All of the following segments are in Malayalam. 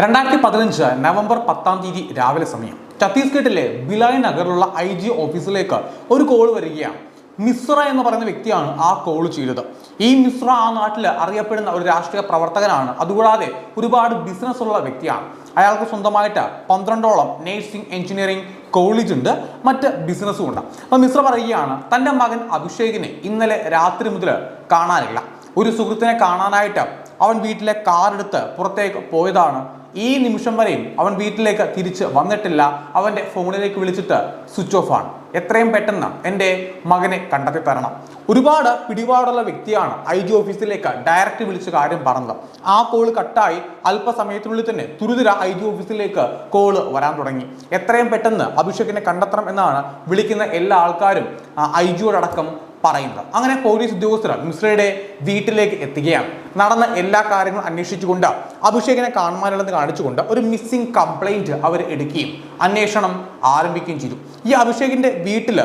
രണ്ടായിരത്തി പതിനഞ്ച് നവംബർ പത്താം തീയതി രാവിലെ സമയം. ഛത്തീസ്ഗഡിലെ ബിലായ് നഗറിലുള്ള ഐ ജി ഓഫീസിലേക്ക് ഒരു കോൾ വരികയാണ്. മിശ്ര എന്ന് പറയുന്ന വ്യക്തിയാണ് ആ കോൾ ചെയ്തത്. ഈ മിശ്ര ആ നാട്ടിൽ അറിയപ്പെടുന്ന ഒരു രാഷ്ട്രീയ പ്രവർത്തകനാണ്. അതുകൂടാതെ ഒരുപാട് ബിസിനസ് ഉള്ള വ്യക്തിയാണ്. അയാൾക്ക് സ്വന്തമായിട്ട് പന്ത്രണ്ടോളം നേഴ്സിംഗ് എഞ്ചിനീയറിംഗ് കോളേജ് ഉണ്ട്. മറ്റ് ബിസിനസ്സും ഉണ്ട്. അപ്പോൾ മിശ്ര പറയുകയാണ് തന്റെ മകൻ അഭിഷേകിനെ ഇന്നലെ രാത്രി മുതൽ കാണാനില്ല. ഒരു സുഹൃത്തിനെ കാണാനായിട്ട് അവൻ വീട്ടിലെ കാറെടുത്ത് പുറത്തേക്ക് പോയതാണ് ഈ നിമിഷം വരെയും അവൻ വീട്ടിലേക്ക് തിരിച്ച് വന്നിട്ടില്ല. അവന്റെ ഫോണിലേക്ക് വിളിച്ചിട്ട് സ്വിച്ച് ഓഫ് ആണ്. എത്രയും പെട്ടെന്ന് എന്റെ മകനെ കണ്ടെത്തി തരണം. ഒരുപാട് പിടിപാടുള്ള വ്യക്തിയാണ് ഐ ജി ഓഫീസിലേക്ക് ഡയറക്റ്റ് വിളിച്ച് കാര്യം പറഞ്ഞത്. ആ കോൾ കട്ടായി അല്പസമയത്തിനുള്ളിൽ തന്നെ തുരുതുര ഐ ജി ഓഫീസിലേക്ക് കോൾ വരാൻ തുടങ്ങി. എത്രയും പെട്ടെന്ന് അഭിഷേകിനെ കണ്ടെത്തണം എന്നാണ് വിളിക്കുന്ന എല്ലാ ആൾക്കാരും ഐ ജിയോടക്കം പറയുന്നത്. അങ്ങനെ പോലീസ് ഉദ്യോഗസ്ഥർ മിശ്രയുടെ വീട്ടിലേക്ക് എത്തുകയാണ്. നടന്ന എല്ലാ കാര്യങ്ങളും അന്വേഷിച്ചുകൊണ്ട് അഭിഷേകിനെ കാണുവാനുള്ളത് കാണിച്ചുകൊണ്ട് ഒരു മിസ്സിംഗ് കംപ്ലൈന്റ് അവർ എടുക്കുകയും അന്വേഷണം ആരംഭിക്കുകയും ചെയ്തു. ഈ അഭിഷേകിന്റെ വീട്ടിൽ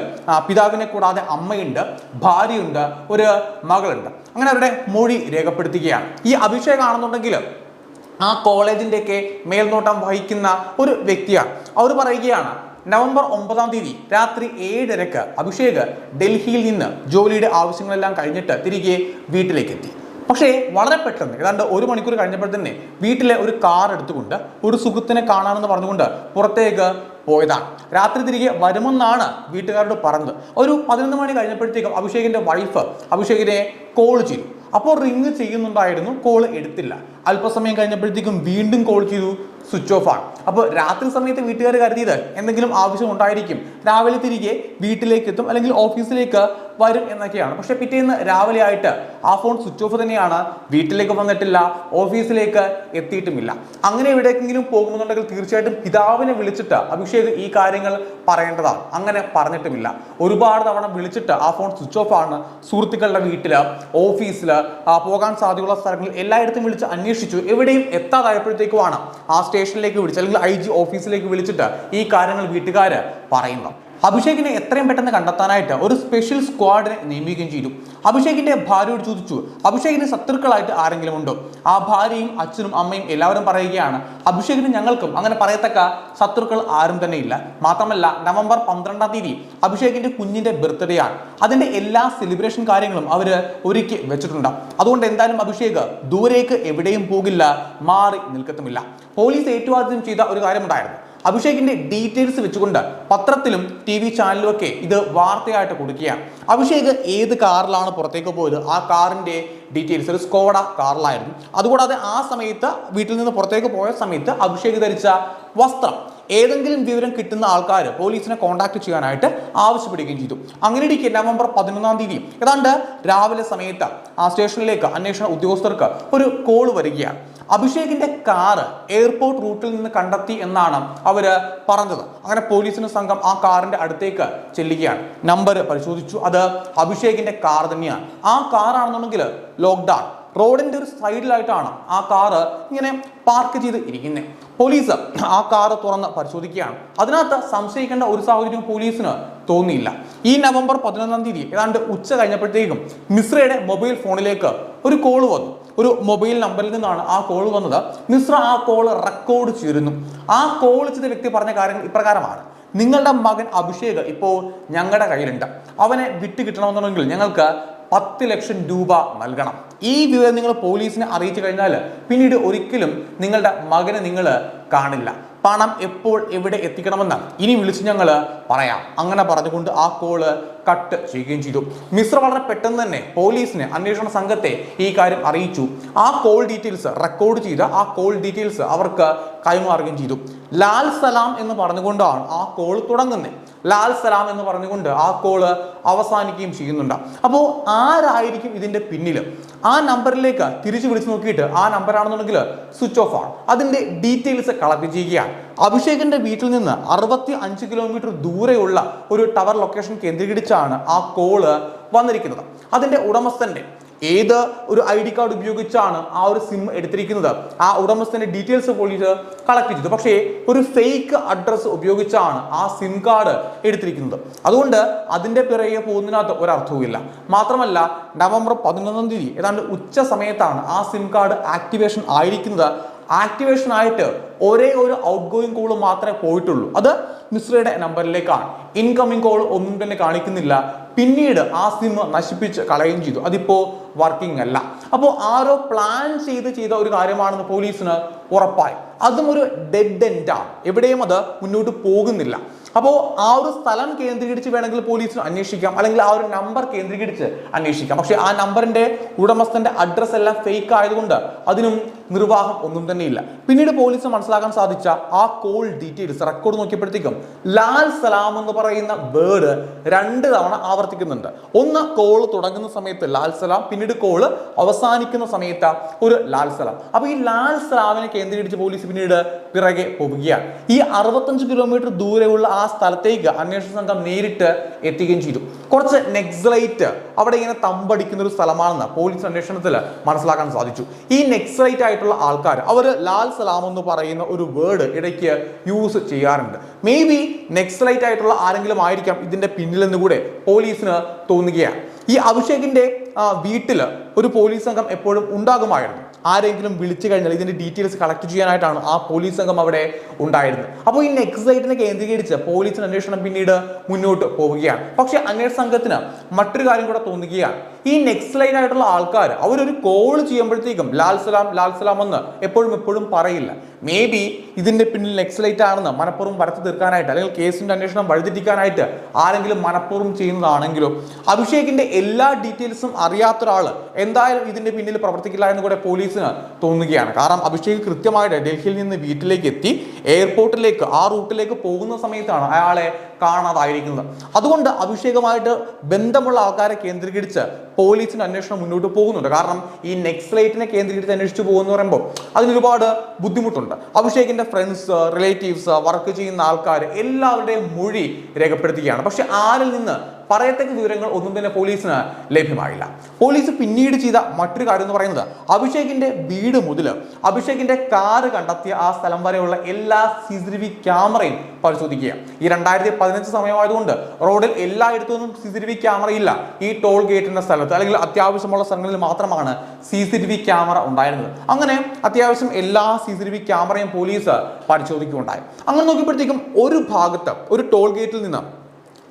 പിതാവിനെ കൂടാതെ അമ്മയുണ്ട് ഭാര്യയുണ്ട് ഒരു മകളുണ്ട്. അങ്ങനെ അവരുടെ മൊഴി രേഖപ്പെടുത്തുകയാണ്. ഈ അഭിഷേക് ആണെന്നുണ്ടെങ്കിൽ ആ കോളേജിന്റെയൊക്കെ മേൽനോട്ടം വഹിക്കുന്ന ഒരു വ്യക്തിയാണ്. അവർ പറയുകയാണ് നവംബർ ഒമ്പതാം തീയതി രാത്രി ഏഴരക്ക് അഭിഷേക് ഡൽഹിയിൽ നിന്ന് ജോലിയുടെ ആവശ്യങ്ങളെല്ലാം കഴിഞ്ഞിട്ട് തിരികെ വീട്ടിലേക്ക് എത്തി പക്ഷേ വളരെ പെട്ടെന്ന് ഏതാണ്ട് ഒരു മണിക്കൂർ കഴിഞ്ഞപ്പോൾ തന്നെ വീട്ടിലെ ഒരു കാർ എടുത്തുകൊണ്ട് ഒരു സുഹൃത്തിനെ കാണാമെന്ന് പറഞ്ഞുകൊണ്ട് പുറത്തേക്ക് പോയതാണ്. രാത്രി തിരികെ വരുമെന്നാണ് വീട്ടുകാരോട് പറഞ്ഞത്. ഒരു പതിനൊന്ന് മണി കഴിഞ്ഞപ്പോഴത്തേക്കും അഭിഷേകിന്റെ വൈഫ് അഭിഷേകിനെ കോൾ ചെയ്തു. അപ്പോൾ റിങ് ചെയ്യുന്നുണ്ടായിരുന്നു കോൾ എടുത്തില്ല. അല്പസമയം കഴിഞ്ഞപ്പോഴത്തേക്കും വീണ്ടും കോൾ ചെയ്തു. സ്വിച്ച് ഓഫ് ആണ് അപ്പോൾ രാത്രി സമയത്ത് വീട്ടുകാർ കരുതിയത് എന്തെങ്കിലും ആവശ്യം ഉണ്ടായിരിക്കും. രാവിലെ തിരികെ വീട്ടിലേക്ക് എത്തും അല്ലെങ്കിൽ ഓഫീസിലേക്ക് വരും എന്നൊക്കെയാണ്. പക്ഷേ പിറ്റേന്ന് രാവിലെ ആയിട്ട് ആ ഫോൺ സ്വിച്ച് ഓഫ് തന്നെയാണ്. വീട്ടിലേക്ക് വന്നിട്ടില്ല ഓഫീസിലേക്ക് എത്തിയിട്ടുമില്ല. അങ്ങനെ എവിടേക്കെങ്കിലും പോകുന്നുണ്ടെങ്കിൽ തീർച്ചയായിട്ടും പിതാവിനെ വിളിച്ചിട്ട് അഭിഷേക് ഈ കാര്യങ്ങൾ പറയേണ്ടതാണ്. അങ്ങനെ പറഞ്ഞിട്ടുമില്ല. ഒരുപാട് തവണ വിളിച്ചിട്ട് ആ ഫോൺ സ്വിച്ച് ഓഫ് ആണ്. സുഹൃത്തുക്കളുടെ വീട്ടിൽ ഓഫീസിൽ പോകാൻ സാധ്യതയുള്ള സ്ഥലങ്ങളിൽ എല്ലായിടത്തും വിളിച്ച് അന്വേഷിച്ചു. എവിടെയും എത്താതായപ്പോഴത്തേക്കുമാണ് ആ സ്റ്റേഷനിലേക്ക് വിളിച്ച് അല്ലെങ്കിൽ ഐ ജി ഓഫീസിലേക്ക് വിളിച്ചിട്ട് ഈ കാര്യങ്ങൾ വീട്ടുകാർ പറയുന്നു. അഭിഷേകിനെ എത്രയും പെട്ടെന്ന് കണ്ടെത്താനായിട്ട് ഒരു സ്പെഷ്യൽ സ്ക്വാഡിനെ നിയമിക്കുകയും ചെയ്തു. അഭിഷേകിന്റെ ഭാര്യയോട് ചോദിച്ചു അഭിഷേകിന് ശത്രുക്കളായിട്ട് ആരെങ്കിലും ഉണ്ടോ? ആ ഭാര്യയും അച്ഛനും അമ്മയും എല്ലാവരും പറയുകയാണ് അഭിഷേകിന് ഞങ്ങൾക്കും അങ്ങനെ പറയത്തക്ക ശത്രുക്കൾ ആരും തന്നെ ഇല്ല. മാത്രമല്ല നവംബർ പന്ത്രണ്ടാം തീയതി അഭിഷേകിന്റെ കുഞ്ഞിന്റെ ബർത്ത്ഡേ ആണ്. അതിന്റെ എല്ലാ സെലിബ്രേഷൻ കാര്യങ്ങളും അവർ ഒരുക്കി വെച്ചിട്ടുണ്ട്. അതുകൊണ്ട് എന്തായാലും അഭിഷേക് ദൂരേക്ക് എവിടെയും പോകില്ല മാറി നിൽക്കത്തുമില്ല. പോലീസ് ഏറ്റുവാദ്യം ചെയ്ത ഒരു കാര്യമുണ്ടായിരുന്നു. അഭിഷേകിന്റെ ഡീറ്റെയിൽസ് വെച്ചുകൊണ്ട് പത്രത്തിലും ടി വി ചാനലിലും ഒക്കെ ഇത് വാർത്തയായിട്ട് കൊടുക്കുകയാണ്. അഭിഷേക് ഏത് കാറിലാണ് പുറത്തേക്ക് പോയത്? ആ കാറിന്റെ ഡീറ്റെയിൽസ് ഒരു സ്കോഡ കാറിലായിരുന്നു. അതുകൂടാതെ ആ സമയത്ത് വീട്ടിൽ നിന്ന് പുറത്തേക്ക് പോയ സമയത്ത് അഭിഷേക് ധരിച്ച വസ്ത്രം ഏതെങ്കിലും വിവരം കിട്ടുന്ന ആൾക്കാർ പോലീസിനെ കോൺടാക്ട് ചെയ്യാനായിട്ട് ആവശ്യപ്പെടുകയും ചെയ്തു. അങ്ങനെ ഇരിക്കെ നവംബർ പതിനൊന്നാം തീയതി. ഏതാണ്ട് രാവിലെ സമയത്ത് ആ സ്റ്റേഷനിലേക്ക് അന്വേഷണ ഉദ്യോഗസ്ഥർക്ക് ഒരു കോൾ വരികയാണ്. അഭിഷേകിന്റെ കാറ് എയർപോർട്ട് റൂട്ടിൽ നിന്ന് കണ്ടെത്തി എന്നാണ് അവർ പറഞ്ഞത്. അങ്ങനെ പോലീസിന് സംഘം ആ കാറിന്റെ അടുത്തേക്ക് ചെല്ലുകയാണ്. നമ്പർ പരിശോധിച്ചു. അത് അഭിഷേകിന്റെ കാർ തന്നെയാണ്. ആ കാറാണെന്നുണ്ടെങ്കിൽ ലോക്ക്ഡൗൺ റോഡിന്റെ ഒരു സൈഡിലായിട്ടാണ് ആ കാറ് ഇങ്ങനെ പാർക്ക് ചെയ്ത് ഇരിക്കുന്നത് പോലീസ് ആ കാറ് തുറന്ന് പരിശോധിക്കുകയാണ്. അതിനകത്ത് സംശയിക്കേണ്ട ഒരു സാഹചര്യം പോലീസിന് തോന്നിയില്ല. ഈ നവംബർ പതിനൊന്നാം തീയതി ഏതാണ്ട് ഉച്ച കഴിഞ്ഞപ്പോഴത്തേക്കും മിശ്രയുടെ മൊബൈൽ ഫോണിലേക്ക് ഒരു കോൾ വന്നു. ഒരു മൊബൈൽ നമ്പറിൽ നിന്നാണ് ആ കോൾ വന്നത്. മിശ്ര ആ കോൾ റെക്കോർഡ് ചെയ്തിരുന്നു. ആ കോൾ ചെയ്ത വ്യക്തി പറഞ്ഞ കാര്യങ്ങൾ ഇപ്രകാരമാണ്. നിങ്ങളുടെ മകൻ അഭിഷേക് ഇപ്പോൾ ഞങ്ങളുടെ കയ്യിലുണ്ട്. അവനെ വിട്ടു കിട്ടണമെന്നുണ്ടെങ്കിൽ ഞങ്ങൾക്ക് പത്ത് ലക്ഷം രൂപ നൽകണം. ഈ വിവരം നിങ്ങൾ പോലീസിനെ അറിയിച്ചു കഴിഞ്ഞാൽ പിന്നീട് ഒരിക്കലും നിങ്ങളുടെ മകനെ നിങ്ങൾ കാണില്ല. പണം എപ്പോൾ എവിടെ എത്തിക്കണമെന്ന് ഇനി വിളിച്ച് ഞങ്ങൾ പറയാം. അങ്ങനെ പറഞ്ഞുകൊണ്ട് ആ കോൾ കട്ട് ചെയ്യുകയും ചെയ്തു. മിശ്ര വളരെ പെട്ടെന്ന് തന്നെ പോലീസിന് അന്വേഷണ സംഘത്തെ ഈ കാര്യം അറിയിച്ചു. ആ കോൾ ഡീറ്റെയിൽസ് റെക്കോർഡ് ചെയ്ത ആ കോൾ ഡീറ്റെയിൽസ് അവർക്ക് കൈമാറുകയും ചെയ്തു. ലാൽ സലാം എന്ന് പറഞ്ഞുകൊണ്ടാണ് ആ കോൾ തുടങ്ങുന്നത് ലാൽ സലാം എന്ന് പറഞ്ഞുകൊണ്ട് ആ കോൾ അവസാനിക്കുകയും ചെയ്യുന്നുണ്ട്. അപ്പോൾ ആരായിരിക്കും ഇതിന്റെ പിന്നിൽ ആ നമ്പറിലേക്ക് തിരിച്ചു വിളിച്ചു നോക്കിയിട്ട് ആ നമ്പറാണെന്നുണ്ടെങ്കിൽ സ്വിച്ച് ഓഫ് ആണ്. അതിന്റെ ഡീറ്റെയിൽസ് കളക്ട് ചെയ്യുകയാണ്. അഭിഷേകിന്റെ വീട്ടിൽ നിന്ന് അറുപത്തി അഞ്ച് കിലോമീറ്റർ ദൂരെയുള്ള ഒരു ടവർ ലൊക്കേഷൻ കേന്ദ്രീകരിച്ചാണ് ആ കോൾ വന്നിരിക്കുന്നത്. അതിന്റെ ഉടമസ്ഥന്റെ ഏത് ഒരു ഐ ഡി കാർഡ് ഉപയോഗിച്ചാണ് ആ ഒരു സിം എടുത്തിരിക്കുന്നത്? ആ ഉടമസ്ഥന്റെ ഡീറ്റെയിൽസ് പോലീസ് കളക്ട് ചെയ്തു. പക്ഷേ ഒരു ഫേക്ക് അഡ്രസ് ഉപയോഗിച്ചാണ് ആ സിം കാർഡ് എടുത്തിരിക്കുന്നത്. അതുകൊണ്ട് അതിന്റെ പിറകെ പോകുന്നതിനകത്ത് ഒരർത്ഥവുമില്ല. മാത്രമല്ല നവംബർ പതിനൊന്നാം തീയതി ഏതാണ്ട് ഉച്ച സമയത്താണ് ആ സിം കാർഡ് ആക്ടിവേഷൻ ആയിരിക്കുന്നത്. ആക്ടിവേഷൻ ആയിട്ട് ഒരേ ഒരു ഔട്ട് ഗോയിങ് കോൾ മാത്രമേ പോയിട്ടുള്ളൂ. അത് മിശ്രയുടെ നമ്പറിലേക്കാണ് ഇൻകമിംഗ് കോൾ ഒന്നും തന്നെ കാണിക്കുന്നില്ല. പിന്നീട് ആ സിം നശിപ്പിച്ച് കളയുകയും ചെയ്തു. അതിപ്പോ വർക്കിംഗ് അല്ല. അപ്പോൾ ആരോ പ്ലാൻ ചെയ്ത് ചെയ്ത ഒരു കാര്യമാണെന്ന് പോലീസിന് ഉറപ്പായി. അതും ഒരു ഡെഡ് എൻഡാണ് എവിടെയും അത് മുന്നോട്ട് പോകുന്നില്ല. അപ്പോൾ ആ ഒരു സ്ഥലം കേന്ദ്രീകരിച്ച് വേണമെങ്കിൽ പോലീസിന് അന്വേഷിക്കാം. അല്ലെങ്കിൽ ആ ഒരു നമ്പർ കേന്ദ്രീകരിച്ച് അന്വേഷിക്കാം. പക്ഷേ ആ നമ്പറിന്റെ ഉടമസ്ഥന്റെ അഡ്രസ് എല്ലാം ഫേക്ക് ആയതുകൊണ്ട് അതിനും നിർവാഹം ഒന്നും തന്നെ ഇല്ല പിന്നീട് പോലീസ് മനസ്സിലാക്കാൻ സാധിച്ച ആ കോൾ ഡീറ്റെയിൽസ് റെക്കോർഡ് നോക്കിയപ്പോഴത്തേക്കും ലാൽ സലാം എന്ന് പറയുന്ന വേർഡ് രണ്ട് തവണ ആവർത്തിക്കുന്നുണ്ട്. ഒന്ന് കോൾ തുടങ്ങുന്ന സമയത്ത് ലാൽ സലാം പിന്നീട് കോൾ അവസാനിക്കുന്ന സമയത്ത് ഒരു ലാൽ സലാം. അപ്പൊ ഈ ലാൽ സലാമിനെ കേന്ദ്രീകരിച്ച് പോലീസ് പിന്നീട് പിറകെ പോവുകയാണ്. ഈ അറുപത്തഞ്ച് കിലോമീറ്റർ ദൂരെയുള്ള ആ സ്ഥലത്തേക്ക് അന്വേഷണ സംഘം നേരിട്ട് എത്തുകയും ചെയ്തു. കുറച്ച് നെക്സലൈറ്റ് അവിടെ ഇങ്ങനെ തമ്പടിക്കുന്ന ഒരു സ്ഥലമാണെന്ന് പോലീസ് അന്വേഷണത്തിൽ മനസ്സിലാക്കാൻ സാധിച്ചു. ഈ നെക്സലൈറ്റ് ആയിട്ടുള്ള ആൾക്കാർ അവർ ലാൽ സലാം എന്ന് പറയുന്ന ഒരു വേർഡ് ഇടയ്ക്ക് യൂസ് ചെയ്യാറുണ്ട്. മേ ബി നെക്സലൈറ്റ് ആയിട്ടുള്ള ആരെങ്കിലും ആയിരിക്കാം ഇതിന്റെ പിന്നിലെന്ന് കൂടെ പോലീസിന് തോന്നുകയാണ്. ഈ അഭിഷേകിന്റെ വീട്ടിൽ ഒരു പോലീസ് സംഘം എപ്പോഴും ഉണ്ടാകുമായിരുന്നു. ആരെങ്കിലും വിളിച്ചു കഴിഞ്ഞാൽ ഇതിന്റെ ഡീറ്റെയിൽസ് കളക്ട് ചെയ്യാനായിട്ടാണ് ആ പോലീസ് സംഘം അവിടെ ഉണ്ടായിരുന്നത്. അപ്പോൾ ഈ നെക്സൈറ്റിനെ കേന്ദ്രീകരിച്ച് പോലീസിന് അന്വേഷണം പിന്നീട് മുന്നോട്ട് പോവുകയാണ്. പക്ഷേ അന്വേഷണ സംഘത്തിന് മറ്റൊരു കാര്യം കൂടെ തോന്നുകയാണ്. ഈ നെക്സ്റ്റ് ലൈൻ ആയിട്ടുള്ള ആൾക്കാർ അവരൊരു കോൾ ചെയ്യുമ്പോഴത്തേക്കും ലാൽ സലാം ലാൽ സലാം എന്ന് എപ്പോഴും എപ്പോഴും പറയില്ല. മേ ബി ഇതിന്റെ പിന്നിൽ നെക്സ്റ്റ് ലൈറ്റ് ആണെന്ന് മനഃപൂർവം വരച്ചു തീർക്കാനായിട്ട് അല്ലെങ്കിൽ കേസിന്റെ അന്വേഷണം വഴിതെറ്റിക്കാനായിട്ട് ആരെങ്കിലും മനഃപൂർവം ചെയ്യുന്നതാണെങ്കിലും അഭിഷേകിന്റെ എല്ലാ ഡീറ്റെയിൽസും അറിയാത്ത ഒരാൾ എന്തായാലും ഇതിന്റെ പിന്നിൽ പ്രവർത്തിക്കില്ല എന്ന് കൂടെ പോലീസിന് തോന്നുകയാണ്. കാരണം അഭിഷേക് കൃത്യമായിട്ട് ഡൽഹിയിൽ നിന്ന് വീട്ടിലേക്ക് എത്തി എയർപോർട്ടിലേക്ക് ആ റൂട്ടിലേക്ക് പോകുന്ന സമയത്താണ് അയാളെ കാണാതായിരിക്കുന്നത്. അതുകൊണ്ട് അഭിഷേകമായിട്ട് ബന്ധമുള്ള ആൾക്കാരെ കേന്ദ്രീകരിച്ച് പോലീസിന് അന്വേഷണം മുന്നോട്ട് പോകുന്നുണ്ട്. കാരണം ഈ നെക്സ്ലേറ്റിനെ കേന്ദ്രീകരിച്ച് അന്വേഷിച്ചു പോകുമെന്ന് പറയുമ്പോൾ അതിനൊരുപാട് ബുദ്ധിമുട്ടുണ്ട്. അഭിഷേകിന്റെ ഫ്രണ്ട്സ് റിലേറ്റീവ്സ് വർക്ക് ചെയ്യുന്ന ആൾക്കാർ എല്ലാവരുടെയും മൊഴി രേഖപ്പെടുത്തുകയാണ് പക്ഷെ ആരിൽ നിന്ന് പറയത്തക്ക വിവരങ്ങൾ ഒന്നും തന്നെ പോലീസിന് ലഭ്യമായില്ല. പോലീസ് പിന്നീട് ചെയ്ത മറ്റൊരു കാര്യം എന്ന് പറയുന്നത് അഭിഷേകിന്റെ വീട് മുതൽ അഭിഷേകിന്റെ കാറ് കണ്ടെത്തിയ ആ സ്ഥലം വരെയുള്ള എല്ലാ സി സി ടി വി ക്യാമറയും പരിശോധിക്കുക. ഈ രണ്ടായിരത്തി പതിനഞ്ച് സമയമായതുകൊണ്ട് റോഡിൽ എല്ലായിടത്തുനിന്നും C C T V camera ഇല്ല. ഈ ടോൾ ഗേറ്റിന്റെ സ്ഥലത്ത് അല്ലെങ്കിൽ അത്യാവശ്യമുള്ള സ്ഥലങ്ങളിൽ മാത്രമാണ് C C T V camera ഉണ്ടായിരുന്നത്. അങ്ങനെ അത്യാവശ്യം എല്ലാ സി സി ടി വി ക്യാമറയും പോലീസ് പരിശോധിക്കുകയുണ്ടായി. അങ്ങനെ നോക്കിയപ്പോഴത്തേക്കും ഒരു ഭാഗത്ത് ഒരു ടോൾ ഗേറ്റിൽ നിന്ന്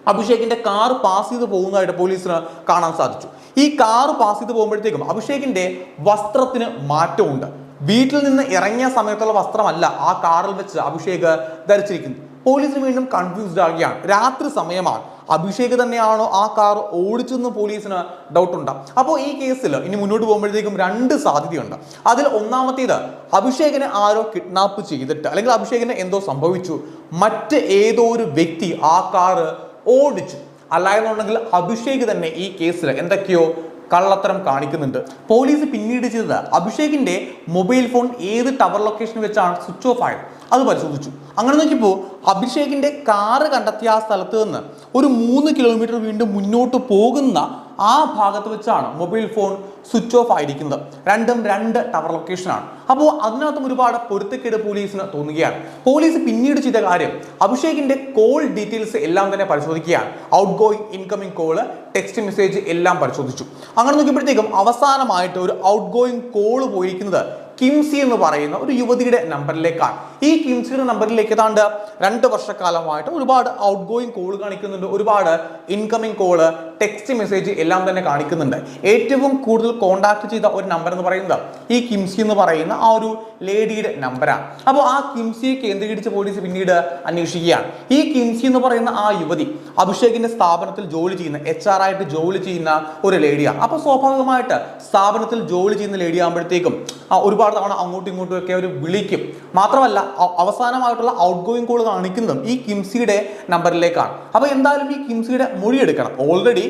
അഭിഷേകിന്റെ കാർ പാസ് ചെയ്ത് പോകുന്നതായിട്ട് പോലീസിന് കാണാൻ സാധിച്ചു. ഈ കാർ പാസ് ചെയ്ത് പോകുമ്പോഴത്തേക്കും അഭിഷേകിന്റെ വസ്ത്രത്തിന് മാറ്റമുണ്ട്. വീട്ടിൽ നിന്ന് ഇറങ്ങിയ സമയത്തുള്ള വസ്ത്രമല്ല ആ കാറിൽ വെച്ച് അഭിഷേക് ധരിച്ചിരിക്കുന്നു പോലീസിന് വീണ്ടും കൺഫ്യൂസ്ഡ് ആകുകയാണ് രാത്രി സമയമാണ്. അഭിഷേക് തന്നെയാണോ ആ കാർ ഓടിച്ചെന്ന് പോലീസിന് ഡൗട്ട് ഉണ്ട്. അപ്പോൾ ഈ കേസിൽ ഇനി മുന്നോട്ട് പോകുമ്പോഴത്തേക്കും രണ്ട് സാധ്യതയുണ്ട്. അതിൽ ഒന്നാമത്തേത് അഭിഷേകിനെ ആരോ കിഡ്നാപ്പ് ചെയ്തിട്ട് അല്ലെങ്കിൽ അഭിഷേകിന് എന്തോ സംഭവിച്ചു. മറ്റ് ഏതോ ഒരു വ്യക്തി ആ കാറ് ഓടിച്ചു. അല്ല എന്നുണ്ടെങ്കിൽ അഭിഷേക് തന്നെ ഈ കേസിൽ എന്തൊക്കെയോ കള്ളത്തരം കാണിക്കുന്നുണ്ട്. പോലീസ് പിന്നീട് ചെയ്തത് അഭിഷേകിന്റെ മൊബൈൽ ഫോൺ ഏത് ടവർ ലൊക്കേഷൻ വെച്ചാണ് സ്വിച്ച് ഓഫ് ആയത്? അത് പരിശോധിച്ചു. അങ്ങനെ നോക്കിയപ്പോൾ അഭിഷേകിന്റെ കാറ് കണ്ടെത്തിയ ആ സ്ഥലത്ത് നിന്ന് ഒരു മൂന്ന് കിലോമീറ്റർ വീണ്ടും മുന്നോട്ട് പോകുന്ന ആ ഭാഗത്ത് വെച്ചാണ് മൊബൈൽ ഫോൺ സ്വിച്ച് ഓഫ് ആയിരിക്കുന്നത്. രണ്ടും രണ്ട് ടവർ ലൊക്കേഷനാണ് അപ്പോൾ അതിനകത്തും ഒരുപാട് പൊരുത്തക്കേട് പോലീസിന് തോന്നുകയാണ്. പോലീസ് പിന്നീട് ചെയ്ത കാര്യം അഭിഷേകിന്റെ കോൾ ഡീറ്റെയിൽസ് എല്ലാം തന്നെ പരിശോധിക്കുകയാണ്. Outgoing incoming call text message എല്ലാം പരിശോധിച്ചു. അങ്ങനെ നോക്കിയപ്പോഴത്തേക്കും അവസാനമായിട്ട് ഒരു ഔട്ട് ഗോയിങ് കോൾ പോയിരിക്കുന്നത് കിംസി എന്ന് പറയുന്ന ഒരു യുവതിയുടെ നമ്പറിലേക്കാണ് ഈ കിംസിയുടെ നമ്പറിലേക്ക് ഏതാണ്ട് രണ്ട് വർഷക്കാലമായിട്ട് ഒരുപാട് ഔട്ട് ഗോയിങ് കോൾ കാണിക്കുന്നുണ്ട്. ഒരുപാട് ഇൻകമിംഗ് കോൾ ടെക്സ്റ്റ് മെസ്സേജ് എല്ലാം തന്നെ കാണിക്കുന്നുണ്ട്. ഏറ്റവും കൂടുതൽ കോണ്ടാക്ട് ചെയ്ത ഒരു നമ്പർ എന്ന് പറയുന്നത് ഈ കിംസി എന്ന് പറയുന്ന ആ ഒരു ലേഡിയുടെ നമ്പറാണ് അപ്പോൾ ആ കിംസിയെ കേന്ദ്രീകരിച്ച് പോലീസ് പിന്നീട് അന്വേഷിക്കുകയാണ്. ഈ കിംസി എന്ന് പറയുന്ന ആ യുവതി അഭിഷേകിന്റെ സ്ഥാപനത്തിൽ ജോലി ചെയ്യുന്ന എച്ച് ആർ ആയിട്ട് ജോലി ചെയ്യുന്ന ഒരു ലേഡിയാണ് അപ്പോൾ സ്വാഭാവികമായിട്ട് സ്ഥാപനത്തിൽ ജോലി ചെയ്യുന്ന ലേഡി ആകുമ്പോഴത്തേക്കും ആ ഒരുപാട് തവണ അങ്ങോട്ടും ഇങ്ങോട്ടും ഒക്കെ അവർ വിളിക്കും. മാത്രമല്ല അവസാനമായിട്ടുള്ള ഔട്ട് ഗോയിങ് കോൾ കാണിക്കുന്നതും ഈ കിംസിയുടെ നമ്പറിലേക്കാണ്. അപ്പോൾ എന്തായാലും ഈ കിംസിയുടെ മൊഴി എടുക്കണം ഓൾറെഡി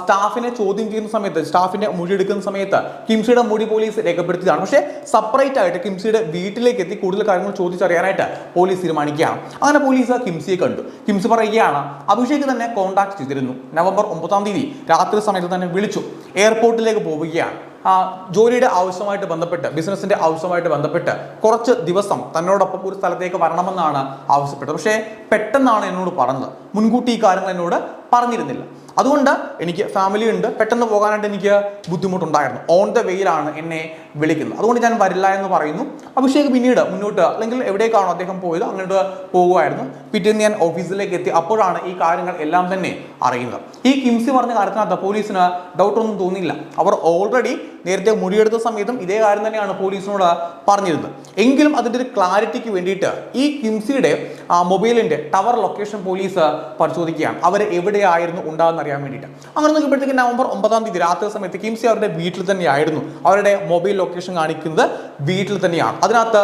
സ്റ്റാഫിനെ ചോദ്യം ചെയ്യുന്ന സമയത്ത് സ്റ്റാഫിന്റെ മൊഴി എടുക്കുന്ന സമയത്ത് കിംസിയുടെ മൊഴി പോലീസ് രേഖപ്പെടുത്തിയതാണ്. പക്ഷേ സെപ്പറേറ്റ് ആയിട്ട് കിംസിയുടെ വീട്ടിലേക്ക് എത്തി കൂടുതൽ കാര്യങ്ങൾ ചോദിച്ചറിയാനായിട്ട് പോലീസ് തീരുമാനിക്കുകയാണ്. അങ്ങനെ പോലീസ് കിംസിയെ കണ്ടു. കിംസ് പറയുകയാണ് അഭിഷേക് തന്നെ കോൺടാക്ട് ചെയ്തിരുന്നു. നവംബർ ഒമ്പതാം തീയതി രാത്രി സമയത്ത് തന്നെ വിളിച്ചു. എയർപോർട്ടിലേക്ക് പോവുകയാണ്. ജോലിയുടെ ആവശ്യമായിട്ട് ബന്ധപ്പെട്ട് ബിസിനസിന്റെ ആവശ്യമായിട്ട് ബന്ധപ്പെട്ട് കുറച്ച് ദിവസം തന്നോടൊപ്പം ഒരു സ്ഥലത്തേക്ക് വരണമെന്നാണ് ആവശ്യപ്പെട്ടത്. പക്ഷേ പെട്ടെന്നാണ് എന്നോട് പറഞ്ഞത്. മുൻകൂട്ടി ഈ കാര്യങ്ങൾ എന്നോട് പറഞ്ഞിരുന്നില്ല. അതുകൊണ്ട് എനിക്ക് ഫാമിലി ഉണ്ട്. പെട്ടെന്ന് പോകാനായിട്ട് എനിക്ക് ബുദ്ധിമുട്ടുണ്ടായിരുന്നു. ഓൺ ദ വെയിലാണ് എന്നെ വിളിക്കുന്നത്. അതുകൊണ്ട് ഞാൻ വരില്ല എന്ന് പറയുന്നു. അഭിഷേക് പിന്നീട് മുന്നോട്ട് അല്ലെങ്കിൽ എവിടേക്കാണോ അദ്ദേഹം പോയത് അങ്ങോട്ട് പോകുമായിരുന്നു. പിറ്റേന്ന് ഞാൻ ഓഫീസിലേക്ക് എത്തി. അപ്പോഴാണ് ഈ കാര്യങ്ങൾ എല്ലാം തന്നെ അറിയുന്നത്. ഈ കിംസി പറഞ്ഞ കാര്യത്തിനകത്ത് പോലീസിന് ഡൗട്ടൊന്നും തോന്നിയില്ല. അവർ ഓൾറെഡി നേരത്തെ മൊഴിയെടുത്ത സമയത്തും ഇതേ കാര്യം തന്നെയാണ് പോലീസിനോട് പറഞ്ഞിരുന്നത്. എങ്കിലും അതിന്റെ ഒരു ക്ലാരിറ്റിക്ക് വേണ്ടിയിട്ട് ഈ കിംസിയുടെ ആ, മൊബൈലിന്റെ ടവർ ലൊക്കേഷൻ പോലീസ് പരിശോധിക്കുകയാണ്. അവർ എവിടെയായിരുന്നു ഉണ്ടാകുന്ന അറിയാൻ വേണ്ടിയിട്ട്. അങ്ങനെ നോക്കിയപ്പോഴത്തേക്ക് നവംബർ ഒമ്പതാം തീയതി രാത്രി സമയത്ത് കിംസി അവരുടെ വീട്ടിൽ തന്നെയായിരുന്നു. അവരുടെ മൊബൈൽ ലൊക്കേഷൻ കാണിക്കുന്നത് വീട്ടിൽ തന്നെയാണ്. അതിനകത്ത്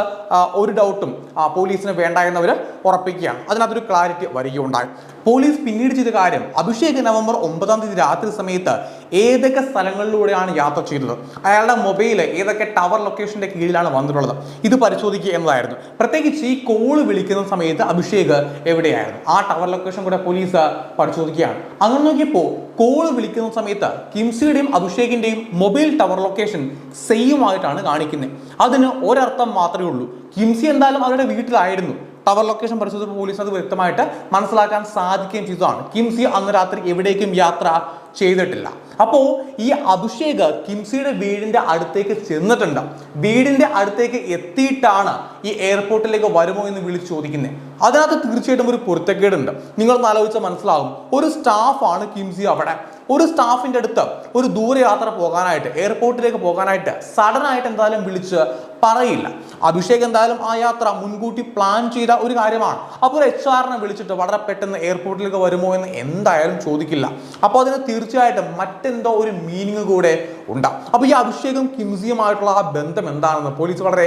ഒരു ഡൗട്ടും പോലീസിന് വേണ്ട എന്നവർ ഉറപ്പിക്കുകയാണ്. അതിനകത്തൊരു ക്ലാരിറ്റി വരികയുണ്ടായി. പോലീസ് പിന്നീട് ചെയ്ത കാര്യം അഭിഷേക് നവംബർ ഒമ്പതാം തീയതി രാത്രി സമയത്ത് ഏതൊക്കെ സ്ഥലങ്ങളിലൂടെയാണ് യാത്ര ചെയ്തത്? അയാളുടെ മൊബൈൽ ഏതൊക്കെ ടവർ ലൊക്കേഷന്റെ കീഴിലാണ് വന്നിട്ടുള്ളത്? ഇത് പരിശോധിക്കുക എന്നതായിരുന്നു. പ്രത്യേകിച്ച് ഈ കോൾ വിളിക്കുന്ന സമയത്ത് അഭിഷേക് എവിടെയായിരുന്നു? ആ ടവർ ലൊക്കേഷൻ കൂടെ പോലീസ് പരിശോധിക്കുകയാണ്. അങ്ങനെ നോക്കിയപ്പോൾ കോൾ വിളിക്കുന്ന സമയത്ത് കിംസിയുടെയും അഭിഷേകിന്റെയും മൊബൈൽ ടവർ ലൊക്കേഷൻ സെയിം ആയിട്ടാണ് കാണിക്കുന്നത്. അതിന് ഒരർത്ഥം മാത്രമേ ഉള്ളൂ. കിംസി എന്തായാലും അവരുടെ വീട്ടിലായിരുന്നു. ടവർ ലൊക്കേഷൻ പരിശോധിച്ചപ്പോൾ പോലീസിന് അത് വ്യക്തമായിട്ട് മനസ്സിലാക്കാൻ സാധിക്കുകയും ചെയ്തതാണ്. കിംസി അന്ന് രാത്രി എവിടേക്കും യാത്ര ചെയ്തിട്ടില്ല. അപ്പോൾ ഈ അഭിഷേക് കിംസിയുടെ വീടിന്റെ അടുത്തേക്ക് ചെന്നിട്ടുണ്ട്. വീടിന്റെ അടുത്തേക്ക് എത്തിയിട്ടാണ് ഈ എയർപോർട്ടിലേക്ക് വരുമോ എന്ന് വിളിച്ച് ചോദിക്കുന്നത്. അതിനകത്ത് തീർച്ചയായിട്ടും ഒരു പൊരുത്തക്കേടുണ്ട്. നിങ്ങളൊന്ന് ആലോചിച്ചാൽ മനസ്സിലാകും. ഒരു സ്റ്റാഫാണ് കിംസി അവിടെ. ഒരു സ്റ്റാഫിന്റെ അടുത്ത് ഒരു ദൂരയാത്ര പോകാനായിട്ട് എയർപോർട്ടിലേക്ക് പോകാനായിട്ട് സഡൻ ആയിട്ട് എന്തായാലും വിളിച്ച് പറയില്ല. അഭിഷേക് എന്തായാലും ആ യാത്ര മുൻകൂട്ടി പ്ലാൻ ചെയ്ത ഒരു കാര്യമാണ്. അപ്പോൾ എച്ച് ആറിനെ വിളിച്ചിട്ട് വളരെ പെട്ടെന്ന് എയർപോർട്ടിലേക്ക് വരുമോ എന്ന് എന്തായാലും ചോദിക്കില്ല. അപ്പോൾ അതിന് തീർച്ചയായിട്ടും മറ്റെന്തോ ഒരു മീനിങ് കൂടെ ഉണ്ടാവും അപ്പോൾ ഈ അഭിഷേകും കിംസിയുമായിട്ടുള്ള ആ ബന്ധം എന്താണെന്ന് പോലീസ് വളരെ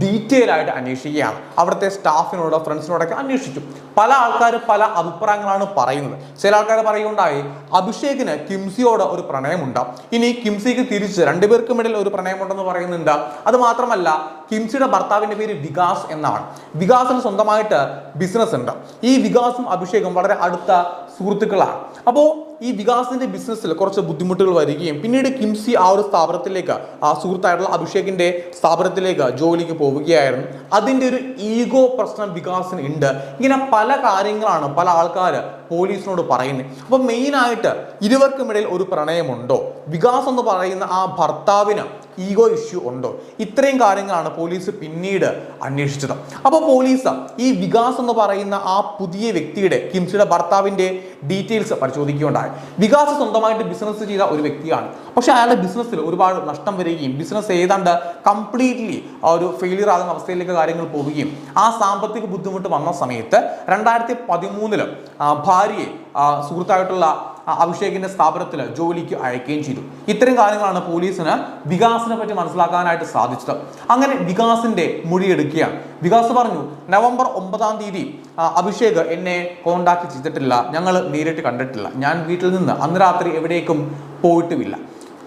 ഡീറ്റെയിൽ ആയിട്ട് അന്വേഷിക്കുകയാണ്. അവിടുത്തെ സ്റ്റാഫിനോട് ഫ്രണ്ട്സിനോടൊക്കെ അന്വേഷിച്ചു. പല ആൾക്കാർ പല അഭിപ്രായങ്ങളാണ് പറയുന്നത്. ചില ആൾക്കാർ പറയുകയുണ്ടായി അഭിഷേകിന് കിംസിയോട് ഒരു പ്രണയമുണ്ട്. ഇനി കിംസിക്ക് തിരിച്ച് രണ്ടുപേർക്കും ഇടയിൽ ഒരു പ്രണയമുണ്ടെന്ന് പറയുന്നുണ്ട്. അത് മാത്രമല്ല കിംസിയുടെ ഭർത്താവിന്റെ പേര് വികാസ് എന്നാണ്. വികാസിന് സ്വന്തമായിട്ട് ബിസിനസ് ഉണ്ട്. ഈ വികാസും അഭിഷേകും വളരെ അടുത്ത സുഹൃത്തുക്കളാണ്. അപ്പോൾ ഈ വികാസിന്റെ ബിസിനസ്സിൽ കുറച്ച് ബുദ്ധിമുട്ടുകൾ വരികയും പിന്നീട് കിംസി ആ ഒരു സ്ഥാപനത്തിലേക്ക് ആ സുഹൃത്തായിട്ടുള്ള അഭിഷേകിന്റെ സ്ഥാപനത്തിലേക്ക് ജോലിക്ക് പോവുകയായിരുന്നു. അതിന്റെ ഒരു ഈഗോ പ്രശ്നം വികാസിന് ഉണ്ട്. ഇങ്ങനെ പല കാര്യങ്ങളാണ് പല ആൾക്കാർ പോലീസിനോട് പറയുന്നത് അപ്പം മെയിനായിട്ട് ഇരുവർക്കുമിടയിൽ ഒരു പ്രണയമുണ്ടോ? വികാസ് എന്ന് പറയുന്ന ആ ഭർത്താവിന് ഈഗോ ഇഷ്യൂ ഉണ്ടോ? ഇത്രയും കാര്യങ്ങളാണ് പോലീസ് പിന്നീട് അന്വേഷിച്ചത്. അപ്പോൾ പോലീസ് ഈ വികാസ് എന്ന് പറയുന്ന ആ പുതിയ വ്യക്തിയുടെ കിംസിയുടെ ഭർത്താവിന്റെ ഡീറ്റെയിൽസ് പരിശോധിക്കുകയുണ്ടായി. വികാസ് സ്വന്തമായിട്ട് ബിസിനസ് ചെയ്ത ഒരു വ്യക്തിയാണ്. പക്ഷേ അയാളുടെ ബിസിനസ്സിൽ ഒരുപാട് നഷ്ടം വരികയും ബിസിനസ് ഏതാണ്ട് കംപ്ലീറ്റ്ലി ആ ഒരു ഫെയിലിയർ ആകുന്ന അവസ്ഥയിലേക്ക് കാര്യങ്ങൾ പോവുകയും ആ സാമ്പത്തിക ബുദ്ധിമുട്ട് വന്ന സമയത്ത് രണ്ടായിരത്തി പതിമൂന്നിൽ ഭാര്യയെ സുഹൃത്തായിട്ടുള്ള അഭിഷേകിന്റെ സ്ഥാപനത്തിൽ ജോലിക്ക് അയക്കുകയും ചെയ്തു. ഇത്തരം കാര്യങ്ങളാണ് പോലീസിന് വികാസിനെ പറ്റി മനസ്സിലാക്കാനായിട്ട് സാധിച്ചത്. അങ്ങനെ വികാസിന്റെ മൊഴിയെടുക്കുകയാണ് വികാസ് പറഞ്ഞു നവംബർ ഒമ്പതാം തീയതി അഭിഷേക് എന്നെ കോണ്ടാക്ട് ചെയ്തിട്ടില്ല. ഞങ്ങൾ നേരിട്ട് കണ്ടിട്ടില്ല. ഞാൻ വീട്ടിൽ നിന്ന് അന്ന് രാത്രി എവിടേക്കും പോയിട്ടുമില്ല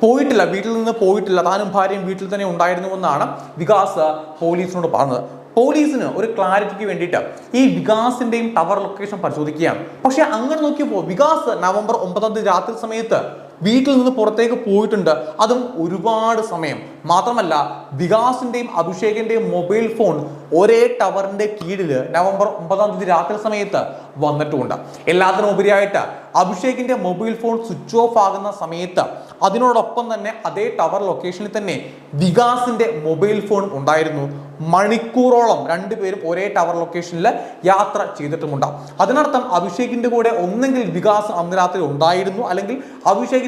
പോയിട്ടില്ല വീട്ടിൽ നിന്ന് പോയിട്ടില്ല. താനും ഭാര്യയും വീട്ടിൽ തന്നെ ഉണ്ടായിരുന്നു എന്നാണ് വികാസ് പോലീസിനോട് പറഞ്ഞത്. പോലീസിന് ഒരു ക്ലാരിറ്റിക്ക് വേണ്ടിയിട്ട് ഈ വികാസിന്റെയും ടവർ ലൊക്കേഷൻ പരിശോധിക്കുകയാണ്. പക്ഷെ അങ്ങനെ നോക്കിയപ്പോൾ വികാസ് നവംബർ ഒമ്പതാം തീയതി രാത്രി സമയത്ത് വീട്ടിൽ നിന്ന് പുറത്തേക്ക് പോയിട്ടുണ്ട്. അതും ഒരുപാട് സമയം. മാത്രമല്ല വികാസിന്റെയും അഭിഷേകിന്റെയും മൊബൈൽ ഫോൺ ഒരേ ടവറിന്റെ കീഴിൽ നവംബർ ഒമ്പതാം തീയതി രാത്രി സമയത്ത് വന്നിട്ടുമുണ്ട് എല്ലാത്തിനും ഉപരിയായിട്ട് അഭിഷേകിന്റെ മൊബൈൽ ഫോൺ സ്വിച്ച് ഓഫ് ആകുന്ന സമയത്ത് അതിനോടൊപ്പം തന്നെ അതേ ടവർ ലൊക്കേഷനിൽ തന്നെ വികാസിന്റെ മൊബൈൽ ഫോൺ ഉണ്ടായിരുന്നു. മണിക്കൂറോളം രണ്ടുപേരും ഒരേ ടവർ ലൊക്കേഷനിൽ യാത്ര ചെയ്തിട്ടുമുണ്ടാവും അതിനർത്ഥം അഭിഷേകിന്റെ കൂടെ ഒന്നെങ്കിൽ വികാസ് അന്ന് രാത്രി ഉണ്ടായിരുന്നു. അല്ലെങ്കിൽ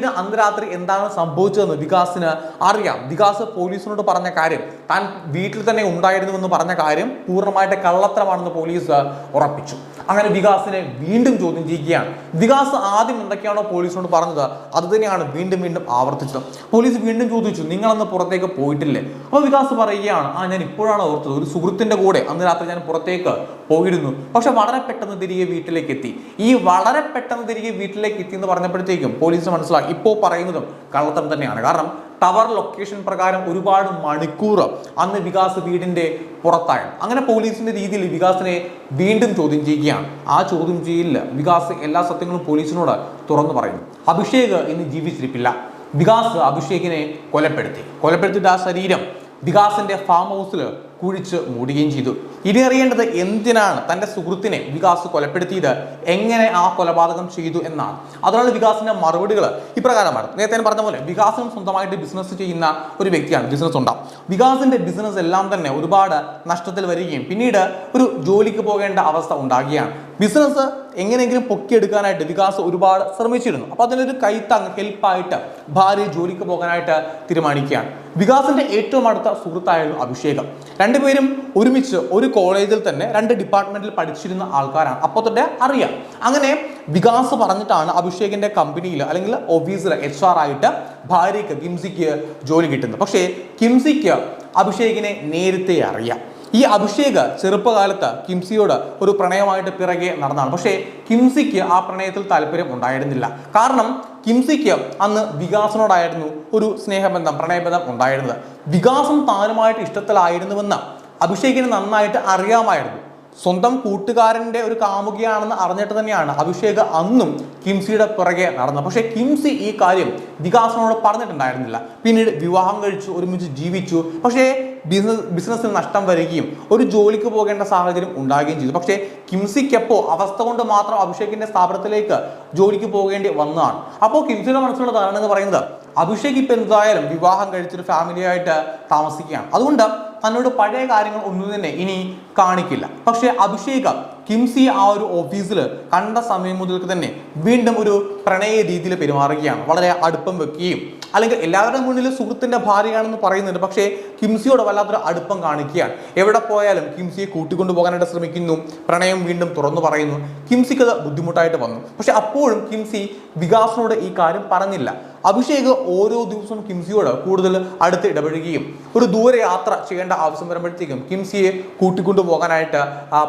അഭിഷേകിന് അന്ന് രാത്രി എന്താണ് സംഭവിച്ചതെന്ന് വികാസിന് അറിയാം. വികാസ് പോലീസിനോട് പറഞ്ഞ കാര്യം താൻ വീട്ടിൽ തന്നെ ഉണ്ടായിരുന്നുവെന്ന് പറഞ്ഞ കാര്യം പൂർണമായിട്ട് കള്ളത്തരമാണെന്ന് പോലീസ് ഉറപ്പിച്ചു. അങ്ങനെ വികാസിനെ വീണ്ടും ചോദ്യം ചെയ്യുകയാണ്. വികാസ് ആദ്യം എന്തൊക്കെയാണോ പോലീസിനോട് പറഞ്ഞത് അത് തന്നെയാണ് വീണ്ടും വീണ്ടും ആവർത്തിച്ചത്. പോലീസ് വീണ്ടും ചോദിച്ചു നിങ്ങളന്ന് പുറത്തേക്ക് പോയിട്ടില്ലേ? അപ്പോൾ വികാസ് പറയുകയാണ് ആ ഞാൻ ഇപ്പോഴാണ് ഓർത്തത്. ഒരു സുഹൃത്തിന്റെ കൂടെ അന്ന് രാത്രി ഞാൻ പുറത്തേക്ക് പോയിരുന്നു. പക്ഷെ വളരെ പെട്ടെന്ന് തിരികെ വീട്ടിലേക്ക് എത്തി. ഈ വളരെ പെട്ടെന്ന് തിരികെ വീട്ടിലേക്ക് എത്തി എന്ന് പറഞ്ഞപ്പോഴത്തേക്കും പോലീസ് മനസ്സിലാക്കി. ഇപ്പോൾ പറയുന്നതും കള്ളത്തരം തന്നെയാണ്. കാരണം ടവർ ലൊക്കേഷൻ പ്രകാരം ഒരുപാട് മണിക്കൂർ അന്ന് വികാസ് വീടിന്റെ പുറത്തായിരുന്നു. അങ്ങനെ പോലീസിന്റെ രീതിയിൽ വികാസിനെ വീണ്ടും ചോദ്യം ചെയ്യുകയാണ്. ആ ചോദ്യം ചെയ്യലിൽ വികാസ് എല്ലാ സത്യങ്ങളും പോലീസിനോട് തുറന്നു പറയുന്നു. അഭിഷേക് ഇന്ന് ജീവിച്ചിരിപ്പില്ല. വികാസ് അഭിഷേകിനെ കൊലപ്പെടുത്തി. കൊലപ്പെടുത്തിയിട്ട് ആ ശരീരം വികാസിന്റെ ഫാം ഹൗസിൽ കുഴിച്ച് മൂടുകയും ചെയ്തു. ഇനി അറിയേണ്ടത് എന്തിനാണ് തന്റെ സുഹൃത്തിനെ വികാസ് കൊലപ്പെടുത്തിയത്? എങ്ങനെ ആ കൊലപാതകം ചെയ്തു എന്നാണ്. അതിനുള്ള വികാസിന്റെ മറുപടികൾ ഇപ്രകാരമാണ്. നേരത്തെ പറഞ്ഞ പോലെ വികാസിനും സ്വന്തമായിട്ട് ബിസിനസ് ചെയ്യുന്ന ഒരു വ്യക്തിയാണ് ബിസിനസ് ഉണ്ടാവും. വികാസിന്റെ ബിസിനസ് എല്ലാം തന്നെ ഒരുപാട് നഷ്ടത്തിൽ വരികയും പിന്നീട് ഒരു ജോലിക്ക് പോകേണ്ട അവസ്ഥ ഉണ്ടാകുകയാണ്. ബിസിനസ് എങ്ങനെയെങ്കിലും പൊക്കിയെടുക്കാനായിട്ട് വികാസ് ഒരുപാട് ശ്രമിച്ചിരുന്നു. അപ്പോൾ അതിനൊരു കൈത്താങ് ഹെൽപ്പായിട്ട് ഭാര്യ ജോലിക്ക് പോകാനായിട്ട് തീരുമാനിക്കുകയാണ്. വികാസിന്റെ ഏറ്റവും അടുത്ത സുഹൃത്തായിരുന്നു അഭിഷേകം. രണ്ടുപേരും ഒരുമിച്ച് ഒരു കോളേജിൽ തന്നെ രണ്ട് ഡിപ്പാർട്ട്മെന്റിൽ പഠിച്ചിരുന്ന ആൾക്കാരാണ്. അപ്പോൾ തൊട്ടേ അറിയാം. അങ്ങനെ വികാസ് പറഞ്ഞിട്ടാണ് അഭിഷേകിന്റെ കമ്പനിയിൽ അല്ലെങ്കിൽ ഓഫീസിൽ എച്ച് ആർ ആയിട്ട് ഭാര്യയ്ക്ക് കിംസിക്ക് ജോലി കിട്ടുന്നത്. പക്ഷേ കിംസിക്ക് അഭിഷേകിനെ നേരത്തെ അറിയാം. ഈ അഭിഷേക് ചെറുപ്പകാലത്ത് കിംസിയോട് ഒരു പ്രണയമായിട്ട് പിറകെ നടന്നതാണ് പക്ഷേ കിംസിക്ക് ആ പ്രണയത്തിൽ താല്പര്യം ഉണ്ടായിരുന്നില്ല. കാരണം കിംസിക്ക് അന്ന് വികാസിനോടായിരുന്നു ഒരു സ്നേഹബന്ധം പ്രണയബന്ധം ഉണ്ടായിരുന്നത്. വികാസം താനുമായിട്ട് ഇഷ്ടത്തിലായിരുന്നുവെന്ന് അഭിഷേകിന് നന്നായിട്ട് അറിയാമായിരുന്നു. സ്വന്തം കൂട്ടുകാരന്റെ ഒരു കാമുകിയാണെന്ന് അറിഞ്ഞിട്ട് തന്നെയാണ് അഭിഷേക് അന്നും കിംസിയുടെ പുറകെ നടന്നത്. പക്ഷേ കിംസി ഈ കാര്യം വികാസനോട് പറഞ്ഞിട്ടുണ്ടായിരുന്നില്ല. പിന്നീട് വിവാഹം കഴിച്ചു ഒരുമിച്ച് ജീവിച്ചു. പക്ഷേ ബിസിനസ് ബിസിനസ്സിൽ നഷ്ടം വരികയും ഒരു ജോലിക്ക് പോകേണ്ട സാഹചര്യം ഉണ്ടാകുകയും ചെയ്തു. പക്ഷേ കിംസിക്കെപ്പോൾ അവസ്ഥ കൊണ്ട് മാത്രം അഭിഷേകിന്റെ സ്ഥാപനത്തിലേക്ക് ജോലിക്ക് പോകേണ്ടി വന്നതാണ്. അപ്പോൾ കിംസിയുടെ മനസ്സിലുള്ള ധാരണ എന്ന് പറയുന്നത് അഭിഷേക് ഇപ്പം എന്തായാലും വിവാഹം കഴിച്ചൊരു ഫാമിലിയായിട്ട് താമസിക്കുകയാണ്. അതുകൊണ്ട് തന്നോട് പഴയ കാര്യങ്ങൾ ഒന്നും തന്നെ ഇനി കാണിക്കില്ല. പക്ഷേ അഭിഷേക് കിംസി ആ ഒരു ഓഫീസിൽ കണ്ട സമയം മുതൽക്ക് തന്നെ വീണ്ടും ഒരു പ്രണയ രീതിയിൽ പെരുമാറുകയാണ്. വളരെ അടുപ്പം വെക്കുകയും അല്ലെങ്കിൽ എല്ലാവരുടെ മുന്നിൽ സുഹൃത്തിന്റെ ഭാര്യയാണെന്ന് പറയുന്നുണ്ട്. പക്ഷേ കിംസിയോട് വല്ലാത്തൊരു അടുപ്പം കാണിക്കുകയാണ്. എവിടെ പോയാലും കിംസിയെ കൂട്ടിക്കൊണ്ടു പോകാനായിട്ട് ശ്രമിക്കുന്നു. പ്രണയം വീണ്ടും തുറന്നു പറയുന്നു. കിംസിക്ക് അത് ബുദ്ധിമുട്ടായിട്ട് വന്നു. പക്ഷെ അപ്പോഴും കിംസി വികാസിനോട് ഈ കാര്യം പറഞ്ഞില്ല. അഭിഷേക് ഓരോ ദിവസവും കിംസിയോട് കൂടുതൽ അടുത്ത് ഇടപഴകുകയും ഒരു ദൂരയാത്ര ചെയ്യേണ്ട ആവശ്യം വരുമ്പോഴത്തേക്കും കിംസിയെ കൂട്ടിക്കൊണ്ടു പോകാനായിട്ട്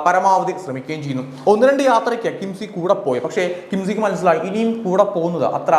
പരമാവധി പരമാവധി ശ്രമിക്കുകയും ചെയ്യുന്നു. ഒന്ന് രണ്ട് യാത്രയ്ക്ക് കിംസി കൂടെ പോയി. പക്ഷേ കിംസിക്ക് മനസ്സിലായി ഇനിയും കൂടെ പോകുന്നത് അത്ര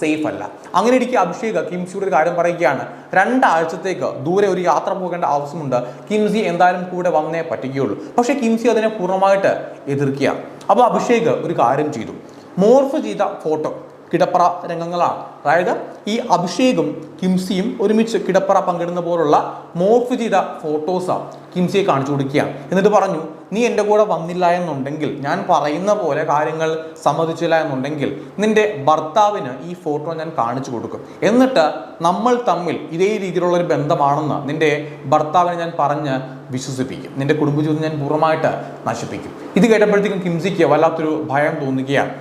സേഫ് അല്ല. അങ്ങനെ ഇരിക്കെ അഭിഷേക് കിംസിയുടെ ഒരു കാര്യം പറയുകയാണ്. രണ്ടാഴ്ചത്തേക്ക് ദൂരെ ഒരു യാത്ര പോകേണ്ട ആവശ്യമുണ്ട്. കിംസി എന്തായാലും കൂടെ വന്നേ പറ്റുകയുള്ളൂ. പക്ഷേ കിംസി അതിനെ പൂർണമായിട്ട് എതിർക്കുക. അപ്പോൾ അഭിഷേക് ഒരു കാര്യം ചെയ്തു. മോർഫ് ചെയ്ത ഫോട്ടോ കിടപ്പറ രംഗങ്ങളാണ്. അതായത് ഈ അഭിഷേകും കിംസിയും ഒരുമിച്ച് കിടപ്പറ പങ്കിടുന്ന പോലുള്ള മോർഫ് ചെയ്ത ഫോട്ടോസാണ് കിംസിയെ കാണിച്ചു കൊടുക്കുക. എന്നിട്ട് പറഞ്ഞു നീ എന്റെ കൂടെ വന്നില്ല എന്നുണ്ടെങ്കിൽ ഞാൻ പറയുന്ന പോലെ കാര്യങ്ങൾ സമ്മതിച്ചില്ല എന്നുണ്ടെങ്കിൽ നിന്റെ ഭർത്താവിന് ഈ ഫോട്ടോ ഞാൻ കാണിച്ചു കൊടുക്കും. എന്നിട്ട് നമ്മൾ തമ്മിൽ ഇതേ രീതിയിലുള്ള ഒരു ബന്ധമാണെന്ന് നിന്റെ ഭർത്താവിനെ ഞാൻ പറഞ്ഞ് വിശ്വസിപ്പിക്കും. നിന്റെ കുടുംബജീവിതം ഞാൻ പൂർണമായിട്ട് നശിപ്പിക്കും. ഇത് കേട്ടപ്പോഴത്തേക്കും കിംസിക്ക് വല്ലാത്തൊരു ഭയം തോന്നുകയാണ്.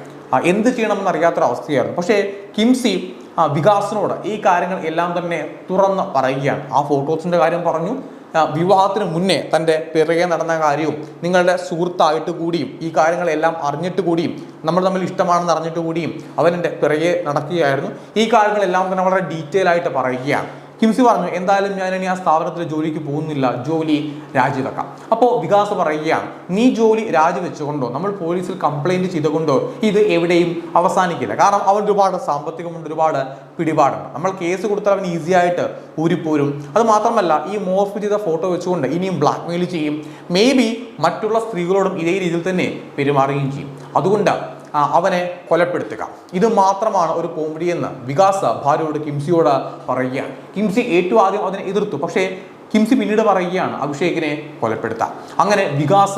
എന്ത് ചെയ്യണമെന്ന് അറിയാത്തൊരു അവസ്ഥയായിരുന്നു പക്ഷേ കിംസി വികാസിനോട് ഈ കാര്യങ്ങൾ എല്ലാം തന്നെ തുറന്ന് പറയുകയാണ്. ആ ഫോട്ടോസിന്റെ കാര്യം പറഞ്ഞു വിവാഹത്തിന് മുന്നേ തന്റെ പിറകെ നടന്ന കാര്യവും നിങ്ങളുടെ സുഹൃത്തായിട്ട് കൂടിയും ഈ കാര്യങ്ങളെല്ലാം അറിഞ്ഞിട്ട് കൂടിയും നമ്മൾ തമ്മിൽ ഇഷ്ടമാണെന്ന് അറിഞ്ഞിട്ട് കൂടിയും അവൻ എന്റെ പിറകെ നടക്കുകയായിരുന്നു. ഈ കാര്യങ്ങളെല്ലാം തന്നെ വളരെ ഡീറ്റെയിൽ ആയിട്ട് പറയുകയാണ്. കിംസി പറഞ്ഞു എന്തായാലും ഞാൻ ഇനി ആ സ്ഥാപനത്തിൽ ജോലിക്ക് പോകുന്നില്ല. ജോലി രാജിവെക്കാം. അപ്പോൾ വികാസ് പറയുകയാണ് നീ ജോലി രാജിവെച്ചുകൊണ്ടോ? നമ്മൾ പോലീസിൽ കംപ്ലൈന്റ് ചെയ്തുകൊണ്ടോ? ഇത് എവിടെയും അവസാനിക്കില്ല. കാരണം അവൻ ഒരുപാട് സാമ്പത്തികമുണ്ട് ഒരുപാട് പിടിപാടുണ്ട്. നമ്മൾ കേസ് കൊടുത്താൽ അവൻ ഈസി ആയിട്ട് ഊരിപ്പോരും. അത് മാത്രമല്ല ഈ മോർഫ് ചെയ്ത ഫോട്ടോ വെച്ചുകൊണ്ട് ഇനിയും ബ്ലാക്ക് മെയിൽ ചെയ്യും. മേ ബി മറ്റുള്ള സ്ത്രീകളോടും ഇതേ രീതിയിൽ തന്നെ പെരുമാറുകയും ചെയ്യും. അതുകൊണ്ട് അവനെ കൊലപ്പെടുത്തുക. ഇത് മാത്രമാണ് ഒരു കോമഡി എന്ന് വികാസ് ഭാര്യയോട് കിംസിയോട് പറയുകയാണ്. കിംസി ഏറ്റവും ആദ്യം അതിനെ എതിർത്തു. പക്ഷേ കിംസി പിന്നീട് പറയുകയാണ് അഭിഷേകിനെ കൊലപ്പെടുത്താം അങ്ങനെ വികാസ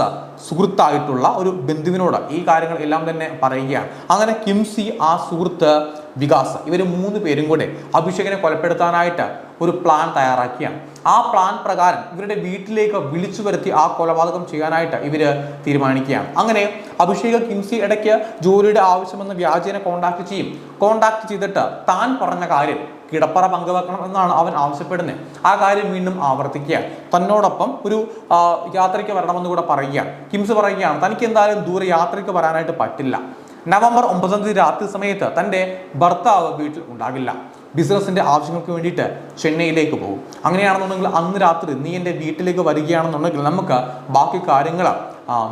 സുഹൃത്തായിട്ടുള്ള ഒരു ബന്ധുവിനോട് ഈ കാര്യങ്ങൾ എല്ലാം തന്നെ പറയുകയാണ്. അങ്ങനെ കിംസി ആ സുഹൃത്ത് വികാസ് ഇവർ മൂന്ന് പേരും കൂടെ അഭിഷേകിനെ കൊലപ്പെടുത്താനായിട്ട് ഒരു പ്ലാൻ തയ്യാറാക്കിയാണ്. ആ പ്ലാൻ പ്രകാരം ഇവരുടെ വീട്ടിലേക്ക് വിളിച്ചു വരുത്തി ആ കൊലപാതകം ചെയ്യാനായിട്ട് ഇവർ തീരുമാനിക്കുകയാണ്. അങ്ങനെ അഭിഷേക കിംസി ഇടയ്ക്ക് ജോലിയുടെ ആവശ്യമെന്ന് വ്യാജേനെ കോണ്ടാക്ട് ചെയ്യും. കോണ്ടാക്ട് ചെയ്തിട്ട് താൻ പറഞ്ഞ കാര്യം കിടപ്പറ പങ്കുവെക്കണം എന്നാണ് അവൻ ആവശ്യപ്പെടുന്നത്. ആ കാര്യം വീണ്ടും ആവർത്തിക്കുക തന്നോടൊപ്പം ഒരു യാത്രയ്ക്ക് വരണമെന്ന് കൂടെ പറയുക കിംസ് പറയുകയാണ് തനിക്ക് എന്തായാലും ദൂരെ യാത്രയ്ക്ക് വരാനായിട്ട് പറ്റില്ല. നവംബർ ഒമ്പതാം തീയതി രാത്രി സമയത്ത് തന്റെ ഭർത്താവ് വീട്ടിൽ ഉണ്ടാകില്ല. ബിസിനസ്സിന്റെ ആവശ്യങ്ങൾക്ക് വേണ്ടിയിട്ട് ചെന്നൈയിലേക്ക് പോകും. അങ്ങനെയാണെന്നുണ്ടെങ്കിൽ അന്ന് രാത്രി നീ എന്റെ വീട്ടിലേക്ക് വരികയാണെന്നുണ്ടെങ്കിൽ നമുക്ക് ബാക്കി കാര്യങ്ങൾ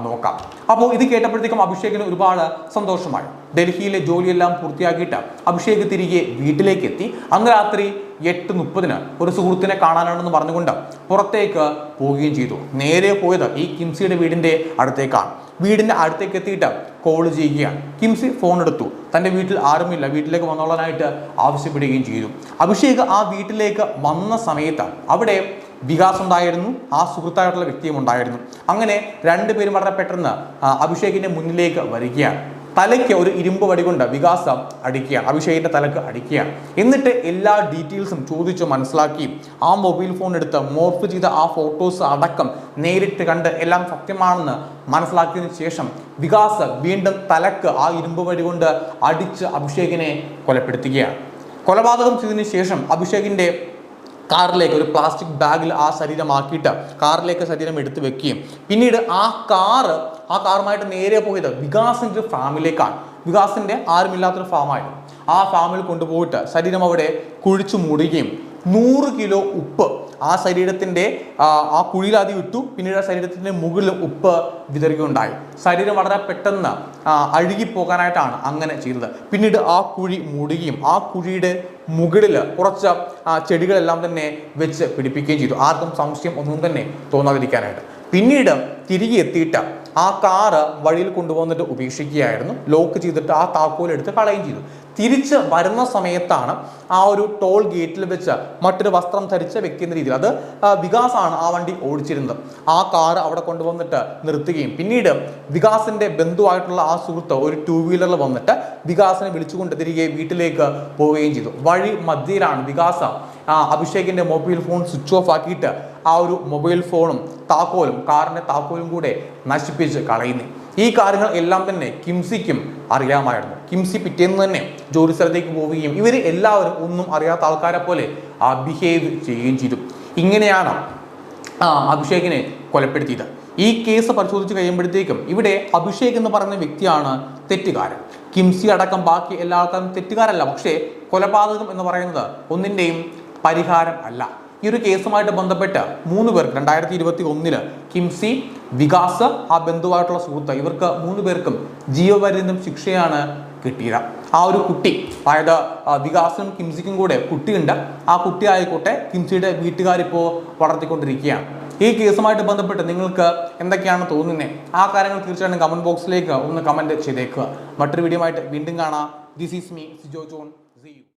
നോക്കാം. അപ്പോൾ ഇത് കേട്ടപ്പോഴത്തേക്കും അഭിഷേകിന് ഒരുപാട് സന്തോഷമായി. ഡൽഹിയിലെ ജോലിയെല്ലാം പൂർത്തിയാക്കിയിട്ട് അഭിഷേക് തിരികെ വീട്ടിലേക്ക് എത്തി അന്ന് രാത്രി എട്ട് മുപ്പതിന് ഒരു സുഹൃത്തിനെ കാണാനാണെന്ന് പറഞ്ഞുകൊണ്ട് പുറത്തേക്ക് പോവുകയും ചെയ്തു. നേരെ പോയത് ഈ കിംസിയുടെ വീടിന്റെ അടുത്തേക്കാണ്. വീടിന്റെ അടുത്തേക്ക് എത്തിയിട്ട് കോൾ ചെയ്യുകയാണ്. കിംസി ഫോൺ എടുത്തു. തന്റെ വീട്ടിൽ ആരുമില്ല. വീട്ടിലേക്ക് വന്നോളാനായിട്ട് ആവശ്യപ്പെടുകയും ചെയ്തു. അഭിഷേക് ആ വീട്ടിലേക്ക് വന്ന സമയത്ത് അവിടെ വികാസ് ഉണ്ടായിരുന്നു. ആ സുഹൃത്തായിട്ടുള്ള വ്യക്തിയും ഉണ്ടായിരുന്നു. അങ്ങനെ രണ്ടുപേരും വളരെ പെട്ടെന്ന് അഭിഷേകിന്റെ മുന്നിലേക്ക് വരികയാണ്. തലയ്ക്ക് ഒരു ഇരുമ്പ് വടി കൊണ്ട് വികാസം അടിക്കുക അഭിഷേകിന്റെ തലക്ക് അടിക്കുക. എന്നിട്ട് എല്ലാ ഡീറ്റെയിൽസും ചോദിച്ച് മനസ്സിലാക്കി. ആ മൊബൈൽ ഫോൺ എടുത്ത് മോർഫ് ചെയ്ത ആ ഫോട്ടോസ് അടക്കം നേരിട്ട് കണ്ട് എല്ലാം സത്യമാണെന്ന് മനസ്സിലാക്കിയതിന് ശേഷം വികാസ് വീണ്ടും തലക്ക് ആ ഇരുമ്പ് വടി കൊണ്ട് അടിച്ച് അഭിഷേകിനെ കൊലപ്പെടുത്തുകയാണ്. കൊലപാതകം ചെയ്തതിനു ശേഷം അഭിഷേകിന്റെ കാറിലേക്ക് ഒരു പ്ലാസ്റ്റിക് ബാഗിൽ ആ ശരീരമാക്കിയിട്ട് കാറിലേക്ക് ശരീരം എടുത്തു വെക്കുകയും. പിന്നീട് ആ കാറ് ആ കാറുമായിട്ട് നേരെ പോയത് വികാസിന്റെ ഫാമിലേക്കാണ് വികാസിന്റെ ആരുമില്ലാത്തൊരു ഫാമായിരുന്നു ആ ഫാമിൽ കൊണ്ടുപോയിട്ട് ശരീരം അവിടെ കുഴിച്ചു മൂടുകയും നൂറ് കിലോ ഉപ്പ് ആ ശരീരത്തിന്റെ ആ, കുഴിയിൽ ആദ്യം ഇട്ടു. പിന്നീട് ആ ശരീരത്തിന്റെ മുകളിൽ ഉപ്പ് വിതറുകയുണ്ടായി ശരീരം വളരെ പെട്ടെന്ന് അഴുകിപ്പോകാനായിട്ടാണ് അങ്ങനെ ചെയ്തത്. പിന്നീട് ആ കുഴി മൂടുകയും ആ കുഴിയുടെ മുകളിൽ കുറച്ച് ചെടികളെല്ലാം തന്നെ വെച്ച് പിടിപ്പിക്കുകയും ചെയ്തു. ആർക്കും സംശയം ഒന്നും തന്നെ തോന്നാതിരിക്കാനായിട്ട്. പിന്നീട് തിരികെ എത്തിയിട്ട് ആ കാറ് വഴിയിൽ കൊണ്ടുപോകുന്നിട്ട് ഉപേക്ഷിക്കുകയായിരുന്നു. ലോക്ക് ചെയ്തിട്ട് ആ താക്കോൽ എടുത്ത് കളയുകയും ചെയ്തു. തിരിച്ച് വരുന്ന സമയത്താണ് ആ ഒരു ടോൾ ഗേറ്റിൽ വെച്ച് മറ്റൊരു വസ്ത്രം ധരിച്ച വ്യക്തി എന്ന രീതിയിൽ അത് വികാസ് വികാസാണ് ആ വണ്ടി ഓടിച്ചിരുന്നത്. ആ കാർ അവിടെ കൊണ്ടുവന്നിട്ട് നിർത്തുകയും പിന്നീട് വികാസിന്റെ ബന്ധുവായിട്ടുള്ള ആ സുഹൃത്ത് ഒരു ടൂ വീലറിൽ വന്നിട്ട് വികാസിനെ വിളിച്ചുകൊണ്ട് തിരികെ വീട്ടിലേക്ക് പോവുകയും ചെയ്തു. വഴി മധ്യയിലാണ് വികാസ ആ, അഭിഷേകിന്റെ മൊബൈൽ ഫോൺ സ്വിച്ച് ഓഫ് ആക്കിയിട്ട് ആ ഒരു മൊബൈൽ ഫോണും താക്കോലും കാറിന്റെ താക്കോലും കൂടെ നശിപ്പിച്ച് കളയുന്നു. ഈ കാര്യങ്ങൾ എല്ലാം തന്നെ കിംസിക്കും അറിയാമായിരുന്നു. കിംസി പിറ്റേന്ന് തന്നെ ജോലി സ്ഥലത്തേക്ക് പോവുകയും ഇവർ എല്ലാവരും ഒന്നും അറിയാത്ത ആൾക്കാരെ പോലെ ബിഹേവ് ചെയ്യുകയും ചെയ്തു. ഇങ്ങനെയാണ് അഭിഷേകിനെ കൊലപ്പെടുത്തിയത്. ഈ കേസ് പരിശോധിച്ച് കഴിയുമ്പോഴത്തേക്കും ഇവിടെ അഭിഷേക് എന്ന് പറയുന്ന വ്യക്തിയാണ് തെറ്റുകാരൻ. കിംസി അടക്കം ബാക്കി എല്ലാ ആൾക്കാരും തെറ്റുകാരല്ല പക്ഷേ കൊലപാതകം എന്ന് പറയുന്നത് ഒന്നിന്റെയും പരിഹാരം അല്ല. ഈ ഒരു കേസുമായിട്ട് ബന്ധപ്പെട്ട് മൂന്ന് പേർക്ക് രണ്ടായിരത്തി ഇരുപത്തി ഒന്നിൽ കിംസി വികാസ് ആ ബന്ധുവായിട്ടുള്ള സുഹൃത്ത് ഇവർക്ക് മൂന്ന് പേർക്കും ജീവപര്യന്തം ശിക്ഷയാണ് കിട്ടിയത്. ആ ഒരു കുട്ടി അതായത് വികാസിനും കിംസിക്കും കൂടെ കുട്ടിയുണ്ട്. ആ കുട്ടി ആയിക്കോട്ടെ കിംസിയുടെ വീട്ടുകാരിപ്പോൾ വളർത്തിക്കൊണ്ടിരിക്കുകയാണ്. ഈ കേസുമായിട്ട് ബന്ധപ്പെട്ട് നിങ്ങൾക്ക് എന്തൊക്കെയാണ് തോന്നുന്നത് ആ കാര്യങ്ങൾ തീർച്ചയായിട്ടും കമന്റ് ബോക്സിലേക്ക് ഒന്ന് കമന്റ് ചെയ്തേക്കുക. മറ്റൊരു വീഡിയോ ആയിട്ട് വീണ്ടും കാണാം. This is me Sijo John